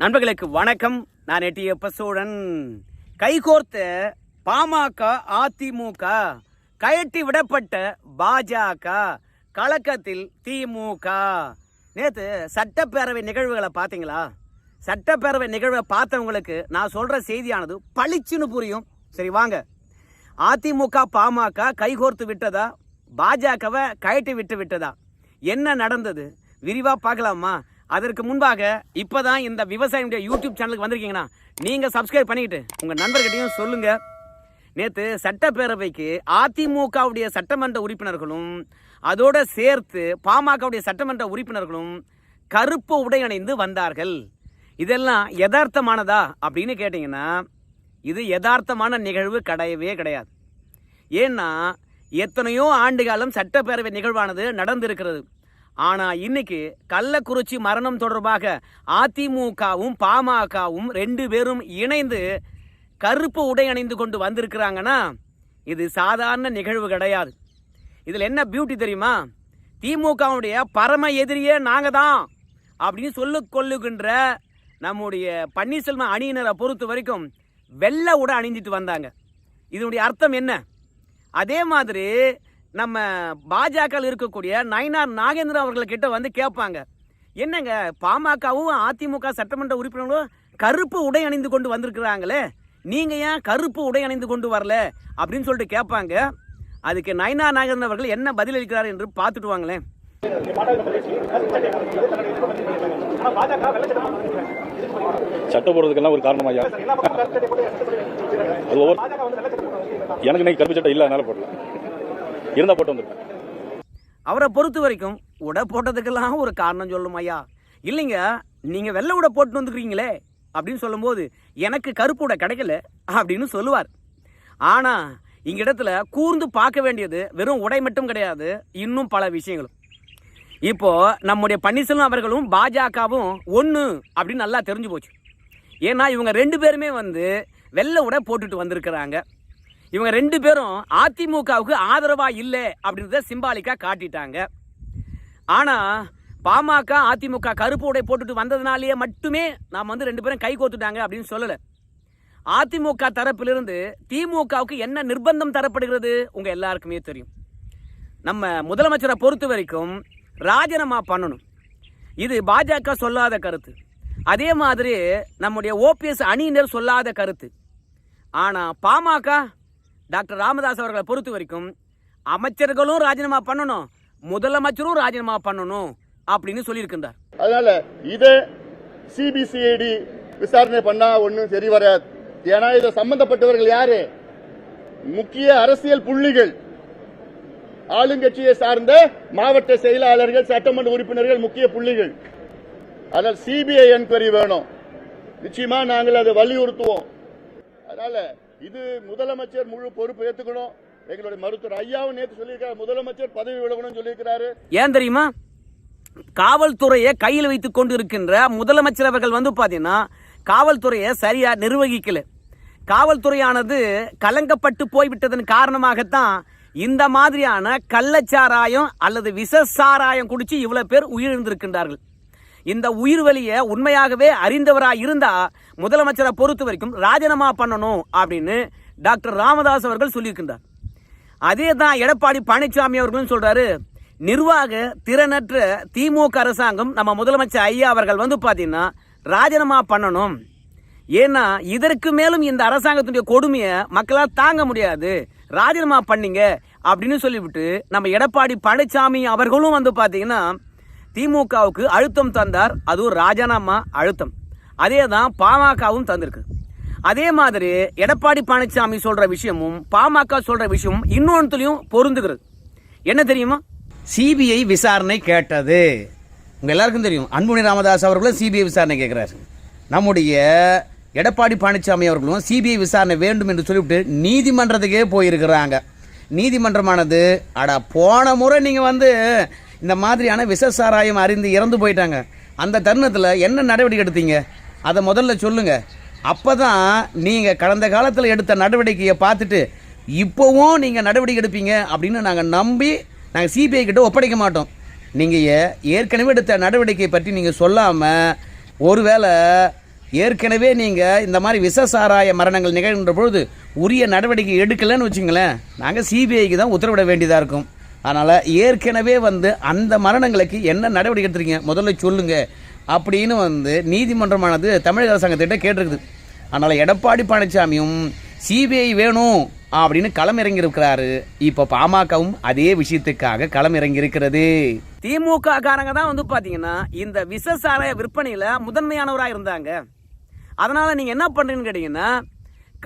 நண்பர்களுக்கு வணக்கம். நான் எட்டியப்ப சோழன் கைகோர்த்த பாமக அதிமுக கயட்டி விடப்பட்ட பாஜக கலக்கத்தில் திமுக. நேத்து சட்டப்பேரவை நிகழ்வுகளை பார்த்தீங்களா? சட்டப்பேரவை நிகழ்வை பார்த்தவங்களுக்கு நான் சொல்ற செய்தியானது பளிச்சுன்னு புரியும். சரி வாங்க. அதிமுக பாமக கைகோர்த்து விட்டதா? பாஜகவை கயட்டி விட்டு விட்டதா? என்ன நடந்தது? விரிவாக பார்க்கலாமா? அதற்கு முன்பாக இப்பதான் இந்த விவசாயியுடைய யூடியூப் சேனலுக்கு வந்திருக்கீங்கன்னா நீங்கள் சப்ஸ்கிரைப் பண்ணிக்கிட்டு உங்கள் நண்பர்கிட்டையும் சொல்லுங்கள் நேற்று சட்டப்பேரவைக்கு அதிமுகவுடைய சட்டமன்ற உறுப்பினர்களும் அதோடு சேர்த்து பாமகவுடைய சட்டமன்ற உறுப்பினர்களும் கருப்பு உடை அணிந்து வந்தார்கள். இதெல்லாம் யதார்த்தமானதா அப்படின்னு கேட்டிங்கன்னா இது யதார்த்தமான நிகழ்வு கிடையவே கிடையாது. ஏன்னா எத்தனையோ ஆண்டு காலம் சட்டப்பேரவை நிகழ்வானது நடந்திருக்கிறது. ஆனால் இன்னைக்கு கள்ளக்குறிச்சி மரணம் தொடர்பாக அதிமுகவும் பாமகவும் ரெண்டு பேரும் இணைந்து கருப்பு உடை அணிந்து கொண்டு வந்திருக்கிறாங்கன்னா இது சாதாரண நிகழ்வு கிடையாது. இதில் என்ன பியூட்டி தெரியுமா? திமுகவுடைய பரம எதிரியே நாங்கள் தான் அப்படின்னு சொல்லு கொள்ளுகின்ற நம்முடைய பன்னீர்செல்வம் அணியினரை பொறுத்த வரைக்கும் வெள்ளை உடை அணிஞ்சிட்டு வந்தாங்க. இதனுடைய அர்த்தம் என்ன? அதே மாதிரி நம்ம பாஜக இருக்கக்கூடிய நயனார் நாகேந்திரன் அவர்கள்கிட்ட வந்து கேட்பாங்க என்னங்க பாமகவும் அதிமுக சட்டமன்ற உறுப்பினர்களும் கருப்பு உடை அணிந்து கொண்டு வந்திருக்கிறாங்களே நீங்கள் ஏன் கருப்பு உடை அணிந்து கொண்டு வரல? அப்படின்னு சொல்லிட்டு கேட்பாங்க அதுக்கு நயனா நாகேந்திரன் அவர்கள் என்ன பதில் அளிக்கிறார் என்று பார்த்துட்டு வாங்களேன். சட்டை போடுறதுக்கெல்லாம் ஒரு காரணம் ஐயா அது ஒவ்வொரு எனக்கு இன்னைக்கு கருப்பு சட்டை இல்லை அதனால போடல. இருந்தா போட்டு வந்துருக்கேன் அவரை பொறுத்த வரைக்கும் உடை போட்டதுக்கெல்லாம் ஒரு காரணம் சொல்லும் ஐயா. இல்லைங்க நீங்க வெள்ளை உடை போட்டு வந்துக்கிறீங்களே அப்படின்னு சொல்லும்போது எனக்கு கருப்பு உடை கிடைக்கல அப்படின்னு சொல்லுவார். ஆனா இங்க இடத்துல கூர்ந்து பார்க்க வேண்டியது வெறும் உடை மட்டும் கிடையாது இன்னும் பல விஷயங்களும். இப்போ நம்முடைய பன்னீர்செல்வம் அவர்களும் பாஜகவும் ஒன்று அப்படின்னு நல்லா தெரிஞ்சு போச்சு. ஏன்னா இவங்க ரெண்டு பேருமே வந்து வெள்ளை உடை போட்டுட்டு வந்திருக்கிறாங்க. இவங்க ரெண்டு பேரும் அதிமுகவுக்கு ஆதரவா இல்லை அப்படின்றத சிம்பாலிக்கா காட்டிட்டாங்க. ஆனா பாமக அதிமுக கருப்பு உடை போட்டுட்டு வந்ததுனாலேயே மட்டுமே நாம் வந்து ரெண்டு பேரும் கை கோத்துட்டாங்க அப்படின்னு சொல்லலை. அதிமுக தரப்பிலிருந்து திமுகவுக்கு என்ன நிர்பந்தம் தரப்படுகிறது உங்க எல்லாருக்குமே தெரியும். நம்ம முதலமைச்சரை பொறுத்த வரைக்கும் ராஜினாமா பண்ணணும். இது பாஜக சொல்லாத கருத்து. அதே மாதிரி நம்முடைய ஓபிஎஸ் அணியினர் சொல்லாத கருத்து. ஆனால் பாமக டாக்டர் ராமதாஸ் அவர்களை பொறுத்த வரைக்கும் அமைச்சர்களும் ராஜினாமா பண்ணணும் முதலமைச்சரும் ராஜினாமா பண்ணணும் அப்படின்னு சொல்லியிருக்கின்றார். அதனால இதை சிபிசிஐடி விசாரணை பண்ணா ஒன்றும் சரி வராது. ஏன்னா இதை சம்பந்தப்பட்டவர்கள் யாரு? முக்கிய அரசியல் புள்ளிகள். ஆளுங்கட்சியை சார்ந்த மாவட்ட செயலாளர்கள் சட்டமன்ற உறுப்பினர்கள் முக்கிய புள்ளிகள். அதனால் சிபிஐ என்கொயரி வேணும். நிச்சயமா நாங்கள் அதை வலியுறுத்துவோம். அதனால இது முதலமைச்சர் முழு பொறுப்பு ஏத்துக்கணும். எங்களுடைய மருத்துவர் ஐயாவும் நேற்று சொல்லியிருக்காரு முதலமைச்சர் பதவி விலகணும்னு சொல்லியிருக்கிறாரு. ஏன் தெரியுமா? காவல்துறையை கையில் வைத்துக் கொண்டு இருக்கின்ற முதலமைச்சர் அவர்கள் வந்து பார்த்தீங்கன்னா காவல்துறையை சரியா நிர்வகிக்கல. காவல்துறையானது கலங்கப்பட்டு போய்விட்டதன் காரணமாகத்தான் இந்த மாதிரியான கள்ளச்சாராயம் அல்லது விஷசாராயம் குடிச்சு இவ்வளவு பேர் உயிரிழந்திருக்கின்றார்கள். இந்த உயிர் வலியை உண்மையாகவே அறிந்தவராக இருந்தா முதலமைச்சரை பொறுத்த வரைக்கும் ராஜினாமா பண்ணணும் அப்படின்னு டாக்டர் ராமதாஸ் அவர்கள் சொல்லியிருக்கின்றார். அதே தான் எடப்பாடி பழனிசாமி அவர்களும் சொல்றாரு. நிர்வாக திறனற்ற திமுக அரசாங்கம் நம்ம முதலமைச்சர் ஐயா அவர்கள் வந்து பார்த்தீங்கன்னா ராஜினாமா பண்ணணும். ஏன்னா இதற்கு மேலும் இந்த அரசாங்கத்துடைய கொடுமையை மக்களால் தாங்க முடியாது. ராஜினாமா பண்ணீங்க அப்படின்னு சொல்லிவிட்டு நம்ம எடப்பாடி பழனிசாமி அவர்களும் வந்து பார்த்தீங்கன்னா திமுகவுக்கு அழுத்தம் தந்தார் அதுவும் ராஜினாமா அழுத்தம். அதே தான் பாமகவும் தந்திருக்கு. அதே மாதிரி எடப்பாடி பழனிசாமி சொல்ற விஷயமும் பாமக சொல்ற விஷயமும் இன்னொன்றுலையும் பொருந்துகிறது. என்ன தெரியுமா? சிபிஐ விசாரணை கேட்டது. உங்கள் எல்லாருக்கும் தெரியும். அன்புமணி ராமதாஸ் அவர்களும் சிபிஐ விசாரணை கேட்குறாரு. நம்முடைய எடப்பாடி பழனிசாமி அவர்களும் சிபிஐ விசாரணை வேண்டும் என்று சொல்லிவிட்டு நீதிமன்றத்துக்கே போயிருக்கிறாங்க. நீதிமன்றமானது அட போன முறை நீங்கள் வந்து இந்த மாதிரியான விஷசாராயம் அறிந்து இறந்து போயிட்டாங்க. அந்த தருணத்தில் என்ன நடவடிக்கை எடுத்தீங்க? அதை முதல்ல சொல்லுங்கள் அப்போ தான் நீங்கள் கடந்த காலத்தில் எடுத்த நடவடிக்கையை பார்த்துட்டு இப்போவும் நீங்கள் நடவடிக்கை எடுப்பீங்க அப்படின்னு நாங்கள் நம்பி நாங்கள் சிபிஐ கிட்ட ஒப்படைக்க மாட்டோம். நீங்கள் ஏ- ஏற்கனவே எடுத்த நடவடிக்கை பற்றி நீங்கள் சொல்லாமல் ஒருவேளை ஏற்கனவே நீங்கள் இந்த மாதிரி விஷ சாராய மரணங்கள் நிகழ்கின்ற பொழுது உரிய நடவடிக்கை எடுக்கலைன்னு வச்சுங்களேன் நாங்கள் சிபிஐக்கு தான் உத்தரவிட வேண்டியதாக இருக்கும். அதனால் ஏற்கனவே வந்து அந்த மரணங்களுக்கு என்ன நடவடிக்கை எடுத்துருக்கீங்க? முதல்ல சொல்லுங்கள் அப்படின்னு வந்து நீதிமன்றமானது தமிழக அரசாங்கத்திட்ட கேட்டிருக்குது. அதனால் எடப்பாடி பழனிசாமியும் சிபிஐ வேணும் அப்படின்னு களமிறங்கி இருக்கிறாரு இப்போ பாமகவும் அதே விஷயத்துக்காக களமிறங்கி இருக்கிறது திமுக காரங்க தான் வந்து பார்த்தீங்கன்னா இந்த விஷ விற்பனையில் முதன்மையானவராக இருந்தாங்க. அதனால் நீங்கள் என்ன பண்ணுறீங்கன்னு கேட்டிங்கன்னா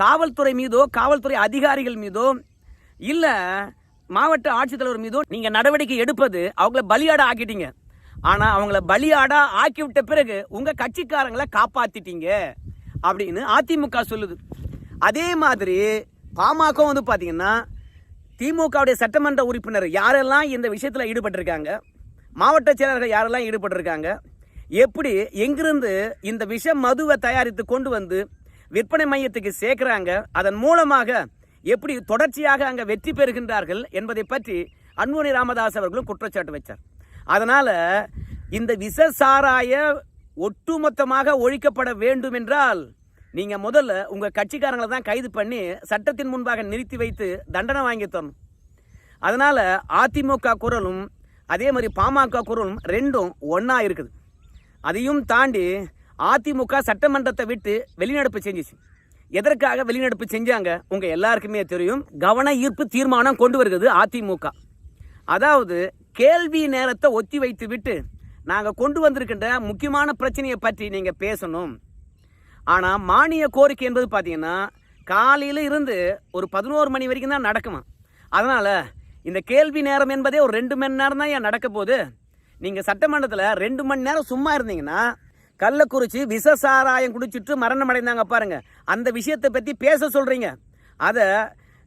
காவல்துறை மீதோ காவல்துறை அதிகாரிகள் மீதோ இல்லை மாவட்ட ஆட்சித்தலைவர் மீதோ நீங்க நடவடிக்கை எடுப்பது அவங்கள பலியாட ஆக்கிட்டீங்க. ஆனா அவங்கள பலியாடா ஆக்கி விட்ட பிறகு உங்க கட்சிக்காரங்களை காப்பாத்திட்டீங்க அப்படின்னு அதிமுக சொல்லுது. அதே மாதிரி பாமக வந்து பாத்தீங்கன்னா திமுகவுடைய சட்டமன்ற உறுப்பினர் யாரெல்லாம் இந்த விஷயத்தில் ஈடுபட்டிருக்காங்க? மாவட்ட செயலர்கள் யாரெல்லாம் ஈடுபட்டிருக்காங்க? எப்படி எங்கிருந்து இந்த விஷ மதுவை தயாரித்து கொண்டு வந்து விற்பனை மையத்துக்கு சேர்க்குறாங்க? அதன் மூலமாக எப்படி தொடர்ச்சியாக அங்கே வெற்றி பெறுகின்றார்கள் என்பதை பற்றி அன்புமணி ராமதாஸ் அவர்களும் குற்றச்சாட்டு வச்சார். அதனால் இந்த விஷ சாராய ஒட்டுமொத்தமாக ஒழிக்கப்பட வேண்டும் என்றால் நீங்கள் முதல்ல உங்கள் கட்சிக்காரங்களை தான் கைது பண்ணி சட்டத்தின் முன்பாக நிறுத்தி வைத்து தண்டனை வாங்கி தரணும். அதனால் அதிமுக குரலும் அதே மாதிரி பாமக குரலும் ரெண்டும் ஒன்றா இருக்குது. அதையும் தாண்டி அதிமுக சட்டமன்றத்தை விட்டு வெளிநடப்பு செஞ்சிச்சு. எதற்காக வெளிநடப்பு செஞ்சாங்க? உங்க எல்லாருக்குமே தெரியும். கவன ஈர்ப்பு தீர்மானம் கொண்டு வருகிறது அதிமுக. அதாவது கேள்வி நேரத்தை ஒத்தி வைத்து விட்டு நாங்கள் கொண்டு வந்திருக்கின்ற முக்கியமான பிரச்சனையை பற்றி நீங்கள் பேசணும். ஆனால் மானிய கோரிக்கை என்பது பார்த்தீங்கன்னா காலையில் இருந்து ஒரு பதினோரு மணி வரைக்கும் தான் நடக்குமா? அதனால் இந்த கேள்வி நேரம் என்பதே ஒரு ரெண்டு மணி நேரம் தான் ஏன் நடக்க போகுது? நீங்கள் சட்டமன்றத்தில் ரெண்டு மணி நேரம் சும்மா இருந்தீங்கன்னா கள்ளக்குறிச்சி விஷ சாராயம் குடிச்சிட்டு மரணம் அடைந்தாங்க பாருங்கள் அந்த விஷயத்தை பற்றி பேச சொல்கிறீங்க அதை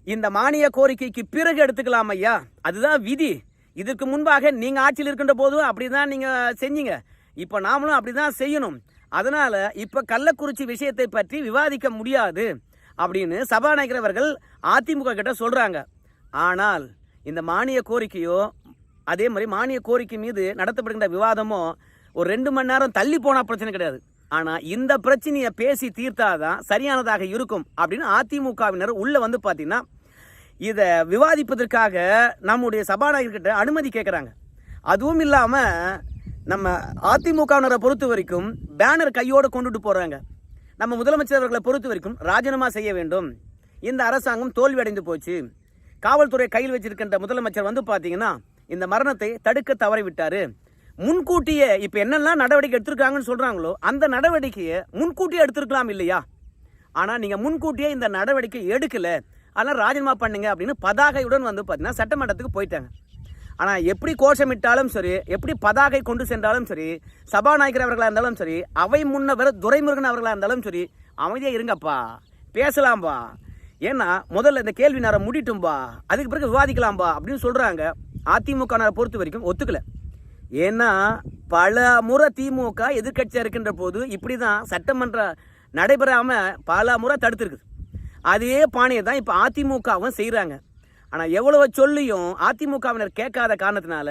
இந்த மானிய கோரிக்கைக்கு பிறகு எடுத்துக்கலாம் ஐயா. அதுதான் விதி. இதற்கு முன்பாக நீங்கள் ஆட்சியில் இருக்கின்ற போதும் அப்படி தான் நீங்கள் செஞ்சீங்க. இப்போ நாமளும் அப்படி தான் செய்யணும். அதனால் இப்போ கள்ளக்குறிச்சி விஷயத்தை பற்றி விவாதிக்க முடியாது அப்படின்னு சபாநாயகர் அவர்கள் அதிமுக கிட்ட சொல்கிறாங்க ஆனால் இந்த மானிய கோரிக்கையோ அதே மாதிரி மானிய கோரிக்கை மீது நடத்தப்படுகின்ற விவாதமோ ஒரு ரெண்டு மணி நேரம் தள்ளி போனால் பிரச்சனை கிடையாது. ஆனால் இந்த பிரச்சனையை பேசி தீர்த்தாதான் சரியானதாக இருக்கும் அப்படின்னு அதிமுகவினர் உள்ளே வந்து பார்த்தீங்கன்னா இதை விவாதிப்பதற்காக நம்முடைய சபாநாயகர்கிட்ட அனுமதி கேட்குறாங்க அதுவும் இல்லாமல் நம்ம அதிமுகவினரை பொறுத்த வரைக்கும் பேனர் கையோடு கொண்டுட்டு போகிறாங்க நம்ம முதலமைச்சர் அவர்களை பொறுத்த வரைக்கும் ராஜினாமா செய்ய வேண்டும். இந்த அரசாங்கம் தோல்வி அடைந்து போச்சு. காவல்துறை கையில் வச்சிருக்கின்ற முதலமைச்சர் வந்து பார்த்தீங்கன்னா இந்த மரணத்தை தடுக்க தவறிவிட்டார். முன்கூட்டியே இப்போ என்னெல்லாம் நடவடிக்கை எடுத்திருக்காங்கன்னு சொல்கிறாங்களோ அந்த நடவடிக்கையை முன்கூட்டியே எடுத்திருக்கலாம் இல்லையா? ஆனால் நீங்கள் முன்கூட்டியே இந்த நடவடிக்கை எடுக்கலை. அதெல்லாம் ராஜினாமா பண்ணுங்க அப்படின்னு பதாகையுடன் வந்து பார்த்தீங்கன்னா சட்டமன்றத்துக்கு போயிட்டாங்க. ஆனால் எப்படி கோஷமிட்டாலும் சரி எப்படி பதாகை கொண்டு சென்றாலும் சரி சபாநாயகர் அவர்களாக இருந்தாலும் சரி அவை முன்னவர் துரைமுருகன் அவர்களாக இருந்தாலும் சரி அமைதியாக இருங்கப்பா பேசலாம்பா. ஏன்னா முதல்ல இந்த கேள்வி நேரம் முடிட்டும்பா அதுக்கு பிறகு விவாதிக்கலாம்பா அப்படின்னு சொல்கிறாங்க அதிமுக பொறுத்த வரைக்கும் ஒத்துக்கலை. ஏன்னா பல முறை திமுக எதிர்க்கட்சியாக இருக்கின்ற போது இப்படி தான் சட்டமன்ற நடைபெறாமல் பல முறை தடுத்துருக்குது. அதே பாணியை தான் இப்போ அதிமுகவும் செய்கிறாங்க ஆனால் எவ்வளவு சொல்லியும் அதிமுகவினர் கேட்காத காரணத்தினால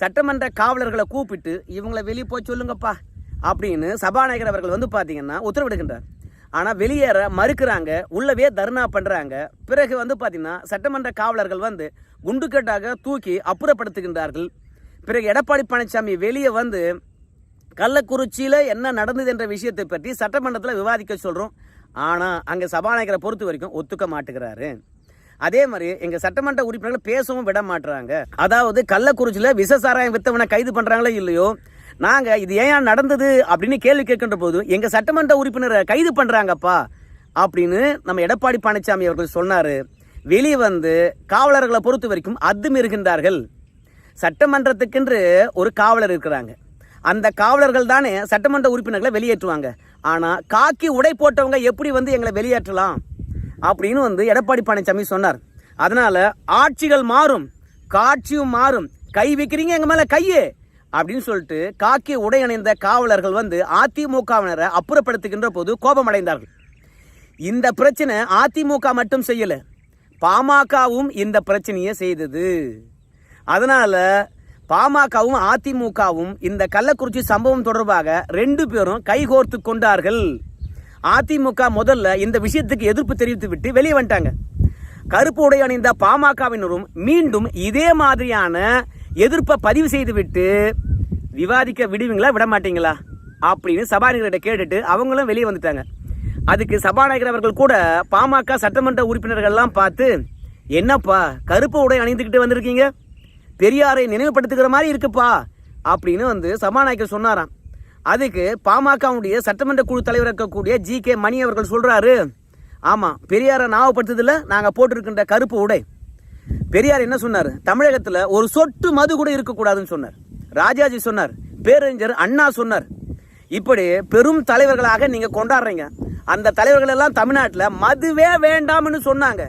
சட்டமன்ற காவலர்களை கூப்பிட்டு இவங்களை வெளியே போய் சொல்லுங்கப்பா அப்படின்னு சபாநாயகர் அவர்கள் வந்து பார்த்தீங்கன்னா உத்தரவிடுகின்றார். ஆனால் வெளியேற மறுக்கிறாங்க உள்ளவே தர்ணா பண்ணுறாங்க பிறகு வந்து பார்த்திங்கன்னா சட்டமன்ற காவலர்கள் வந்து குண்டுக்கட்டாக தூக்கி அப்புறப்படுத்துகின்றார்கள். பிறகு எடப்பாடி பழனிசாமி வெளியே வந்து கள்ளக்குறிச்சியில் என்ன நடந்தது என்ற விஷயத்தை பற்றி சட்டமன்றத்தில் விவாதிக்க சொல்கிறோம் ஆனால் அங்கே சபாநாயகரை பொறுத்த வரைக்கும் ஒத்துக்க மாட்டுகிறாரு. அதே மாதிரி எங்கள் சட்டமன்ற உறுப்பினர்கள் பேசவும் விட மாட்டுறாங்க. அதாவது கள்ளக்குறிச்சியில் விசசாராயம் வித்தவனை கைது பண்ணுறாங்களோ இல்லையோ நாங்கள் இது ஏன் நடந்தது அப்படின்னு கேள்வி கேட்கின்ற போது எங்கள் சட்டமன்ற உறுப்பினரை கைது பண்ணுறாங்கப்பா அப்படின்னு நம்ம எடப்பாடி பழனிசாமி அவர்கள் சொன்னார். வெளியே வந்து காவலர்களை பொறுத்த வரைக்கும் அத்துமீறுகின்றார்கள். சட்டமன்றத்துக்கென்று ஒரு காவலர் இருக்கிறாங்க. அந்த காவலர்கள் தானே சட்டமன்ற உறுப்பினர்களை வெளியேற்றுவாங்க. ஆனால் காக்கி உடை போட்டவங்க எப்படி வந்து எங்களை வெளியேற்றலாம்? அப்படின்னு வந்து எடப்பாடி பழனிசாமி சொன்னார். அதனால் ஆட்சிகள் மாறும் காட்சியும் மாறும். கை வைக்கிறீங்க எங்கள் மேலே கையே! அப்படின்னு சொல்லிட்டு காக்கி உடை அணிந்த காவலர்கள் வந்து அதிமுகவினரை அப்புறப்படுத்துகின்ற போது கோபமடைந்தார்கள். இந்த பிரச்சனை அதிமுக மட்டும் செய்யலை. பாமகவும் இந்த பிரச்சனையை செய்தது. அதனால் பாமகவும் அதிமுகவும் இந்த கள்ளக்குறிச்சி சம்பவம் தொடர்பாக ரெண்டு பேரும் கைகோர்த்து கொண்டார்கள். அதிமுக முதல்ல இந்த விஷயத்துக்கு எதிர்ப்பு தெரிவித்து விட்டு வெளியே வந்துட்டாங்க. கருப்பு உடை அணிந்த பாமகவினரும் மீண்டும் இதே மாதிரியான எதிர்ப்பை பதிவு செய்துவிட்டு விவாதிக்க விடுவீங்களா விட மாட்டீங்களா? அப்படின்னு சபாநாயகர்கிட்ட கேட்டுட்டு அவங்களும் வெளியே வந்துட்டாங்க. அதுக்கு சபாநாயகர் அவர்கள் கூட பாமக சட்டமன்ற உறுப்பினர்கள்லாம் பார்த்து என்னப்பா கருப்பு உடை அணிந்துக்கிட்டு வந்திருக்கீங்க? பெரியாரை நினைவுபடுத்துகிற மாதிரி இருக்குப்பா அப்படின்னு வந்து சபாநாயகர் சொன்னாராம். அதுக்கு பாமகவுடைய சட்டமன்ற குழு தலைவர் இருக்கக்கூடிய ஜி கே மணி அவர்கள் சொல்கிறாரு ஆமாம் பெரியாரை ஞாபகப்படுத்துறதுல நாங்கள் போட்டிருக்கின்ற கருப்பு உடை. பெரியார் என்ன சொன்னார்? தமிழகத்தில் ஒரு சொட்டு மது கூட இருக்கக்கூடாதுன்னு சொன்னார். ராஜாஜி சொன்னார் பேரறிஞர் அண்ணா சொன்னார். இப்படி பெரும் தலைவர்களாக நீங்கள் கொண்டாடுறீங்க. அந்த தலைவர்கள் எல்லாம் தமிழ்நாட்டில் மதுவே வேண்டாம்னு சொன்னாங்க.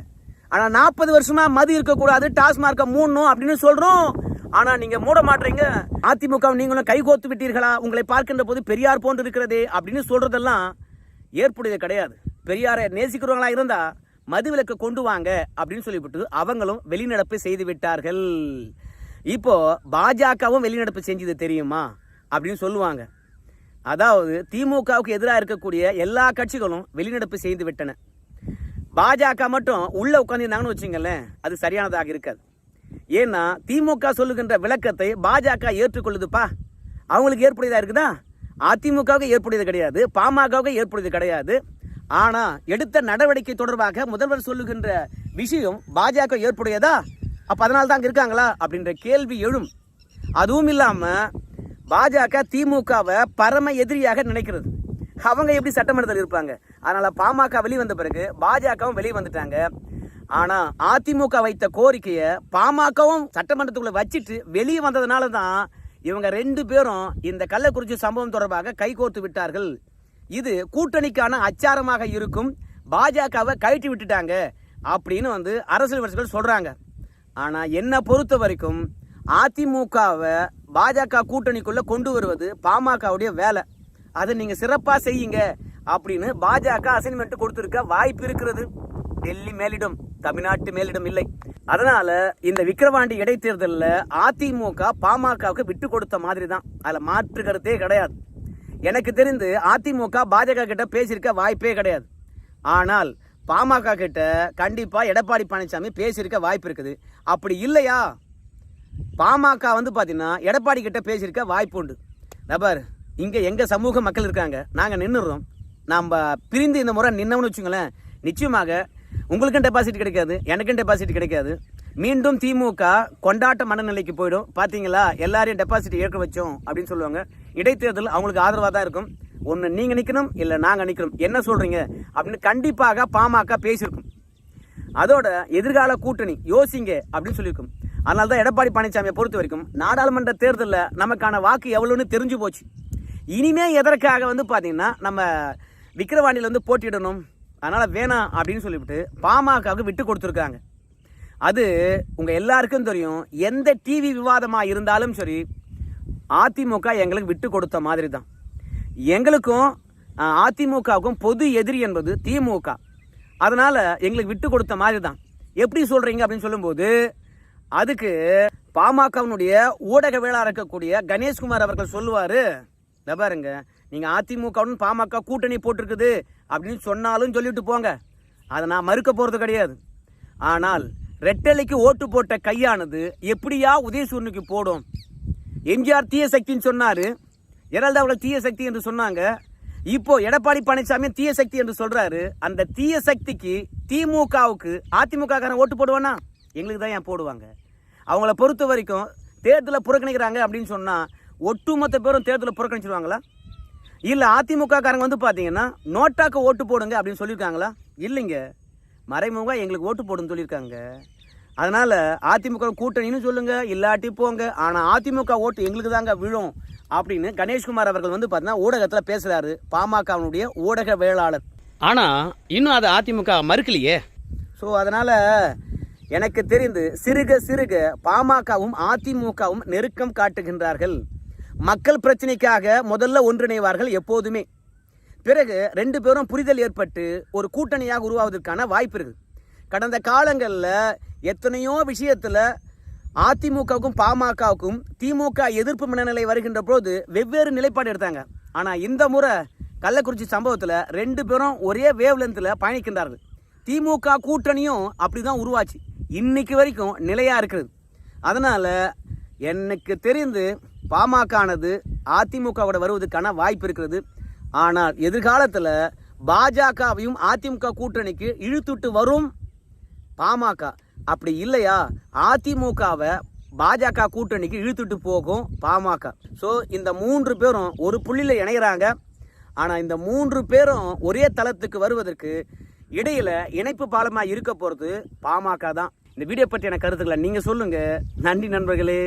ஆனால் நாற்பது வருஷமா மது இருக்கக்கூடாது டாஸ்மார்க்க மூடணும் அப்படின்னு சொல்றோம். ஆனால் நீங்கள் மூட மாட்டீங்க. அதிமுக நீங்களும் கைகோத்து விட்டீர்களா? உங்களை பார்க்கின்ற போது பெரியார் போன்று இருக்கிறதே அப்படின்னு சொல்றதெல்லாம் ஏற்புடையது கிடையாது. பெரியாரை நேசிக்கிறவங்களா இருந்தா மது விலக்கு கொண்டு வாங்க அப்படின்னு சொல்லிவிட்டு அவங்களும் வெளிநடப்பு செய்து விட்டார்கள். இப்போ பாஜகவும் வெளிநடப்பு செஞ்சது தெரியுமா? அப்படின்னு சொல்லுவாங்க. அதாவது திமுகவுக்கு எதிராக இருக்கக்கூடிய எல்லா கட்சிகளும் வெளிநடப்பு செய்து விட்டன. பாஜக மட்டும் உள்ள உட்காந்துருந்தாங்கன்னு வச்சுங்களேன் அது சரியானதாக இருக்காது. ஏன்னா திமுக சொல்லுகின்ற விளக்கத்தை பாஜக ஏற்றுக்கொள்ளுதுப்பா. அவங்களுக்கு ஏற்புடையதாக இருக்குதா? அதிமுகவுக்கு ஏற்புடையது கிடையாது பாமகவுக்கு ஏற்புடையது கிடையாது. ஆனால் எடுத்த நடவடிக்கை தொடர்பாக முதல்வர் சொல்லுகின்ற விஷயம் பாஜக ஏற்புடையதா? அப்போ அதனால தான் அங்கே இருக்காங்களா? அப்படின்ற கேள்வி எழும். அதுவும் இல்லாமல் பாஜக திமுகவை பரம எதிரியாக நினைக்கிறது. அவங்க எப்படி சட்டமன்றத்தில் இருப்பாங்க? அதனால் பாமக வெளியே வந்த பிறகு பாஜகவும் வெளியே வந்துட்டாங்க. ஆனால் அதிமுக வைத்த கோரிக்கையை பாமகவும் சட்டமன்றத்துக்குள்ளே வச்சுட்டு வெளியே வந்ததுனால தான் இவங்க ரெண்டு பேரும் இந்த கள்ளக்குறிச்சி சம்பவம் தொடர்பாக கைகோர்த்து விட்டார்கள். இது கூட்டணிக்கான அச்சாரமாக இருக்கும். பாஜகவை கழட்டி விட்டுட்டாங்க அப்படின்னு வந்து அரசியல் விமர்சகர்கள் சொல்கிறாங்க ஆனால் என்னை பொறுத்த வரைக்கும் அதிமுகவை பாஜக கூட்டணிக்குள்ளே கொண்டு வருவது பாமகவுடைய வேலை. அதை நீங்கள் சிறப்பாக செய்யுங்க அப்படின்னு பாஜக அசைன்மெண்ட் கொடுத்துருக்க வாய்ப்பு இருக்கிறது. டெல்லி மேலிடம் தமிழ்நாட்டு மேலிடம் இல்லை. அதனால இந்த விக்கிரவாண்டி இடைத்தேர்தலில் அதிமுக பாமகவுக்கு விட்டு கொடுத்த மாதிரி தான் அதில் மாற்று கருத்தே கிடையாது. எனக்கு தெரிந்து அதிமுக பாஜக கிட்ட பேசியிருக்க வாய்ப்பே கிடையாது. ஆனால் பாமக கிட்ட கண்டிப்பாக எடப்பாடி பழனிசாமி பேசியிருக்க வாய்ப்பு இருக்குது. அப்படி இல்லையா? பாமக வந்து பார்த்தீங்கன்னா எடப்பாடி கிட்ட பேசியிருக்க வாய்ப்பு உண்டு. நபர் இங்கே எங்கள் சமூக மக்கள் இருக்காங்க நாங்கள் நின்றுறோம் நம்ம பிரிந்து இந்த முறை நின்னோம்னு வச்சுங்களேன் நிச்சயமாக உங்களுக்கும் டெபாசிட் கிடைக்காது எனக்கும் டெபாசிட் கிடைக்காது. மீண்டும் திமுக கொண்டாட்ட மனநிலைக்கு போயிடும். பார்த்தீங்களா எல்லாரையும் டெபாசிட் ஏற்க வச்சோம் அப்படின்னு சொல்லுவாங்க. இடைத்தேர்தல் அவங்களுக்கு ஆதரவாக தான் இருக்கும். ஒன்று நீங்கள் நிற்கணும் இல்லை நாங்கள் நிற்கணும் என்ன சொல்கிறீங்க அப்படின்னு கண்டிப்பாக பாமக பேசியிருக்கும். அதோட எதிர்கால கூட்டணி யோசிங்க அப்படின்னு சொல்லியிருக்கும். அதனால தான் எடப்பாடி பழனிசாமியை பொறுத்த வரைக்கும் நாடாளுமன்ற தேர்தலில் நமக்கான வாக்கு எவ்வளோன்னு தெரிஞ்சு போச்சு. இனிமே எதற்காக வந்து பார்த்தீங்கன்னா நம்ம விக்கிரவாண்டியில் வந்து போட்டிடணும் அதனால் வேணாம் அப்படின்னு சொல்லிவிட்டு பாமகவுக்கு விட்டு கொடுத்துருக்காங்க. அது உங்கள் எல்லாருக்கும் தெரியும். எந்த டிவி விவாதமாக இருந்தாலும் சரி அதிமுக எங்களுக்கு விட்டு கொடுத்த மாதிரி தான் எங்களுக்கும் அதிமுகவுக்கும் பொது எதிரி என்பது திமுக. அதனால் எங்களுக்கு விட்டு கொடுத்த மாதிரி தான் எப்படி சொல்கிறீங்க அப்படின்னு சொல்லும்போது அதுக்கு பாமகவினுடைய ஊடகவியலாளர் இருக்கக்கூடிய கணேஷ்குமார் அவர்கள் சொல்லுவார் இந்த பாருங்க நீங்கள் அதிமுகவுடன் பாமக கூட்டணி போட்டிருக்குது அப்படின்னு சொன்னாலும் சொல்லிட்டு போங்க. அதை நான் மறுக்க போகிறது கிடையாது. ஆனால் ரெட்டலைக்கு ஓட்டு போட்ட கையானது எப்படியா உதயசூரனுக்கு போடும்? எம்ஜிஆர் தீய சக்தின்னு சொன்னார். ஜெயலலிதாவோட தீய சக்தி என்று சொன்னாங்க. இப்போ எடப்பாடி பழனிசாமி தீய சக்தி என்று சொல்றாரு. அந்த தீய சக்திக்கு திமுகவுக்கு அதிமுகக்காரன் ஓட்டு போடுவானா? எங்களுக்கு தான் ஏன் போடுவாங்க? அவங்கள பொறுத்த வரைக்கும் தேர்தலை புறக்கணிக்கிறாங்க அப்படின்னு சொன்னால் ஒட்டுமொத்த பேரும் தேர்தலை புறக்கணிச்சிருவாங்களா? இல்ல அதிமுக காரங்க வந்து பாத்தீங்கன்னா நோட்டாக்கு ஓட்டு போடுங்க அப்படின்னு சொல்லியிருக்காங்களா இல்லைங்க. மறைமுகமாக எங்களுக்கு ஓட்டு போடுன்னு சொல்லியிருக்காங்க அதனால அதிமுக கூட்டணின்னு சொல்லுங்க இல்லாட்டி போங்க. ஆனா அதிமுக ஓட்டு எங்களுக்கு தாங்க விழும் அப்படின்னு கணேஷ்குமார் அவர்கள் வந்து பார்த்தீங்கன்னா ஊடகத்தில் பேசுறாரு பாமகவினுடைய ஊடக வேளாளர். ஆனா இன்னும் அதை அதிமுக மறுக்கலையே. ஸோ அதனால எனக்கு தெரிந்து சிறுக சிறுக பாமகவும் அதிமுகவும் நெருக்கம் காட்டுகின்றார்கள். மக்கள் பிரச்சனைக்காக முதல்ல ஒன்றிணைவார்கள் எப்போதுமே. பிறகு ரெண்டு பேரும் புரிதல் ஏற்பட்டு ஒரு கூட்டணியாக உருவாவதற்கான வாய்ப்பு இருக்குது. கடந்த காலங்களில் எத்தனையோ விஷயத்தில் அதிமுகவுக்கும் பாமகவுக்கும் திமுக எதிர்ப்பு மனநிலை வருகின்ற போது வெவ்வேறு நிலைப்பாடு எடுத்தாங்க. ஆனால் இந்த முறை கள்ளக்குறிச்சி சம்பவத்தில் ரெண்டு பேரும் ஒரே வேவ்லென்த்தில் பயணிக்கின்றார்கள். திமுக கூட்டணியும் அப்படிதான் உருவாச்சு. இன்னைக்கு வரைக்கும் நிலையாக இருக்குது. அதனால் எனக்கு தெரிந்து பாமகனது அதிமுகவோட வருவதற்கான வாய்ப்பு இருக்கிறது. ஆனால் எதிர்காலத்தில் பாஜகவையும் அதிமுக கூட்டணிக்கு இழுத்துட்டு வரும் பாமக அப்படி இல்லையா? அதிமுகவை பாஜக கூட்டணிக்கு இழுத்துட்டு போகும் பாமக ஸோ இந்த மூன்று பேரும் ஒரு புள்ளியில் இணைகிறாங்க ஆனால் இந்த மூன்று பேரும் ஒரே தளத்துக்கு வருவதற்கு இடையில் இணைப்பு பாலமாக இருக்க போகிறது பாமக தான். இந்த வீடியோ பற்றியான கருத்துக்களை நீங்கள் சொல்லுங்கள் நன்றி நண்பர்களே.